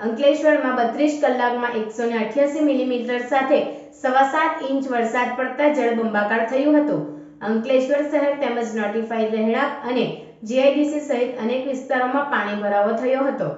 અંકલેશ્વરમાં બત્રીસ કલાકમાં એકસો ને અઠ્યાસી મિલીમીટર સાથે સવા સાત ઇંચ વરસાદ પડતા જળબંબાકાર થયું હતું. અંકલેશ્વર શહેર તેમજ નોટિફાઈડ રહેણાંક અને જીઆઈડીસી સહિત અનેક વિસ્તારોમાં પાણી ભરાવો થયો હતો.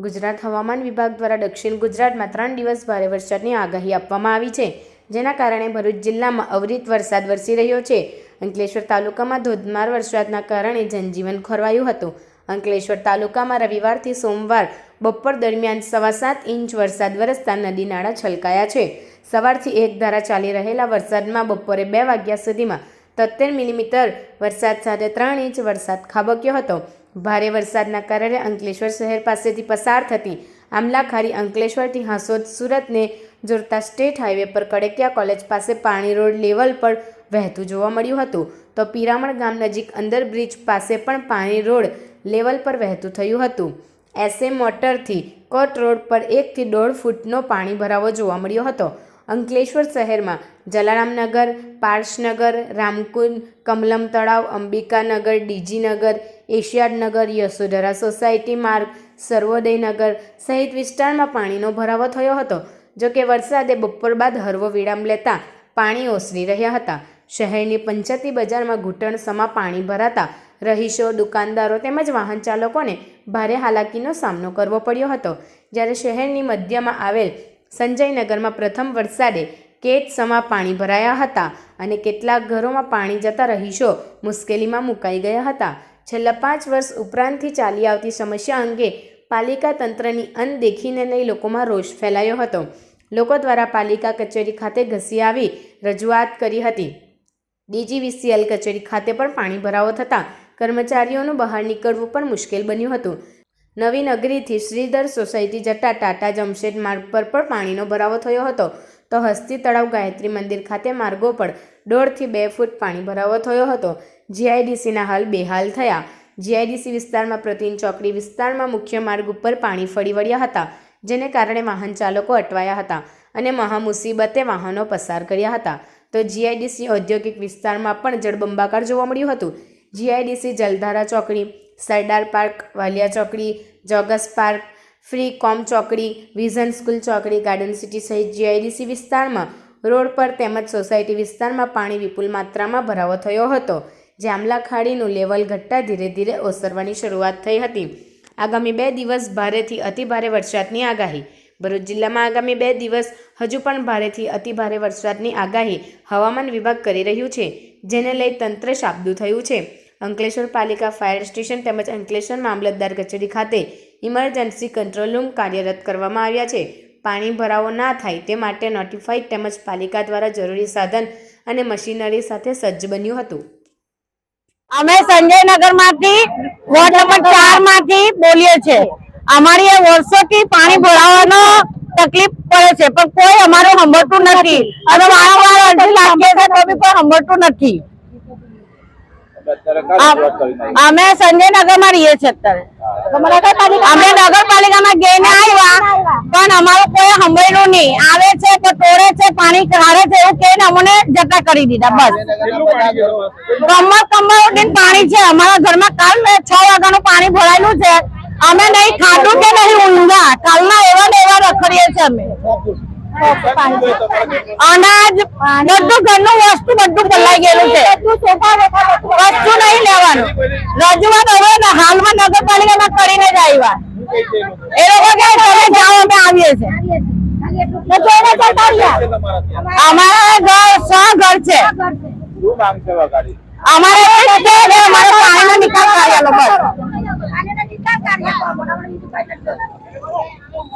ગુજરાત હવામાન વિભાગ દ્વારા દક્ષિણ ગુજરાતમાં ત્રણ દિવસ ભારે વરસાદની આગાહી આપવામાં આવી છે, જેના કારણે ભરૂચ જિલ્લામાં અવિરત વરસાદ વરસી રહ્યો છે. અંકલેશ્વર તાલુકામાં ધોધમાર વરસાદના કારણે જનજીવન ખોરવાયું હતું. અંકલેશ્વર તાલુકામાં રવિવારથી સોમવાર બપોર દરમિયાન સવા સાત ઇંચ વરસાદ વરસતા નદી નાળા છલકાયા છે. સવારથી એક ધારા ચાલી રહેલા વરસાદમાં બપોરે બે વાગ્યા સુધીમાં તોતેર મિલીમીટર વરસાદ સાથે ત્રણ ઇંચ વરસાદ ખાબક્યો હતો. ભારે વરસાદના કારણે અંકલેશ્વર શહેર પાસેથી પસાર થતી આમલાખારી અંકલેશ્વરથી હાંસોદ સુરતને જોડતા સ્ટેટ હાઈવે પર કડકિયા કોલેજ પાસે પાણી રોડ લેવલ પર વહેતું જોવા મળ્યું હતું. તો પિરામણ ગામ નજીક અંદર બ્રિજ પાસે પણ પાણી રોડ લેવલ પર વહેતું થયું હતું. એસએ મોટરથી કોટ રોડ પર એકથી દોઢ ફૂટનો પાણી ભરાવો જોવા મળ્યો હતો. અંકલેશ્વર શહેરમાં જલારામનગર પાર્શનગર રામકુંડ, કમલમ તળાવ અંબિકાનગર ડીજીનગર એશિયાડનગર યશોધરા સોસાયટી માર્ગ સર્વોદયનગર સહિત વિસ્તારમાં પાણીનો ભરાવો થયો હતો. જોકે વરસાદે બપોર બાદ હરવો વિરામ લેતા પાણી ઓસરી રહ્યા હતા. શહેરની પંચાયતી બજારમાં ઘૂંટણસમાં પાણી ભરાતા રહીશો, દુકાનદારો તેમજ વાહન ચાલકોને ભારે હાલાકીનો સામનો કરવો પડ્યો હતો. જ્યારે શહેરની મધ્યમાં આવેલ સંજયનગરમાં પ્રથમ વરસાદે કેટ સમા પાણી ભરાયા હતા અને કેટલાક ઘરોમાં પાણી જતા રહીશો મુશ્કેલીમાં મુકાઈ ગયા હતા. છેલ્લા પાંચ વર્ષ ઉપરાંતથી ચાલી આવતી સમસ્યા અંગે પાલિકા તંત્રની અનદેખીને લઈ લોકોમાં રોષ ફેલાયો હતો. લોકો દ્વારા પાલિકા કચેરી ખાતે ઘસી આવી રજૂઆત કરી હતી. ડીજીવીસીએલ કચેરી ખાતે પણ પાણી ભરાવો થતાં કર્મચારીઓનું બહાર નીકળવું પણ મુશ્કેલ બન્યું હતું. નવી નગરીથી શ્રીધર સોસાયટી જતા ટાટા જમશેદ માર્ગ પર પણ પાણીનો ભરાવો થયો હતો. તો હસ્તી તળાવ ગાયત્રી મંદિર ખાતે માર્ગો પર દોઢથી બે ફૂટ પાણી ભરાવો થયો હતો. જીઆઈડીસીના હાલ બેહાલ થયા. જીઆઈડીસી વિસ્તારમાં પ્રતિન ચોકડી વિસ્તારમાં મુખ્ય માર્ગ ઉપર પાણી ફરી વળ્યા હતા, જેને કારણે વાહન ચાલકો અટવાયા હતા અને મહામુસીબતે વાહનો પસાર કર્યા હતા. તો જીઆઈડીસી ઔદ્યોગિક વિસ્તારમાં પણ જળબંબાકાર જોવા મળ્યું હતું. જીઆઈડીસી, જલધારા ચોકડી, સરદાર પાર્ક, વાલિયા ચોકડી, જોગસ પાર્ક, ફ્રી કોમ ચોકડી, વિઝન સ્કૂલ ચોકડી, ગાર્ડન સિટી સહિત જીઆઈડીસી વિસ્તારમાં રોડ પર તેમજ સોસાયટી વિસ્તારમાં પાણી વિપુલ માત્રામાં ભરાવો થયો હતો. જામલા ખાડીનું લેવલ ઘટતા ધીરે ધીરે ઓસરવાની શરૂઆત થઈ હતી. આગામી બે દિવસ ભારેથી અતિભારે વરસાદની આગાહી. ભરૂચ જિલ્લામાં આગામી બે દિવસ હજુ પણ ભારેથી અતિભારે વરસાદની આગાહી હવામાન વિભાગ કરી રહ્યું છે, જેને લઈ તંત્ર શાબદું થયું છે. અંકલેશ્વર પાલિકા ફાયર સ્ટેશન તેમજ અંકલેશ્વર મામલતદાર કચેરી ખાતે ઇમરજન્સી કંટ્રોલ રૂમ કાર્યરત કરવામાં આવ્યા છે. પાણી ભરાવો ના થાય તે માટે નોટિફાઈડ તેમજ પાલિકા દ્વારા જરૂરી સાધન અને મશીનરી સાથે સજ્જ બન્યું હતું. અમે સંજયનગરમાંથી વોર્ડ નંબર ચારમાંથી બોલીએ છીએ. અમારી એ વર્ષોથી પાણી ભરાવાનો તકલીફ પડે છે, પણ કોઈ અમારું સાંભળતું નથી. અને વારંવાર અરજી લાગીએ છે તો બી કોઈ સાંભળતું નથી. અમે સંજયનગરમાં રહીએ છીએ અત્યારે. અમે નગરપાલિકામાં ગઈને આવ્યા, પણ અમારું કોઈ સાંભળ્યું નહીં. આવે છે કે તોડે છે, પાણી કાઢે છે એવું કહીને અમને જતા કરી દીધા, બસ. કમર કમર ઉડીને પાણી છે. અમારા ઘરમાં કાલ છ વાગ્યાનું પાણી ભરાયેલું છે. અમે નહીં, ખાધું કે નહીં, ઊંઘા. કાલના એવા ને એવા રખડીએ છીએ અમે. અનાજ, બધું ઘરનું વસ્તુ બધું પલાઈ ગયેલું છે. કરવાનો રજૂઆત હવે હાલમાં નગરપાલિકામાં કરીને જ આવ્યા એ લોકો કે તમે જાઓ, અમે આવીએ છીએ. અમારા ઘર સો ઘર છે. અમારે અમારો પાણીનો નિકાલ કરેલો બસ.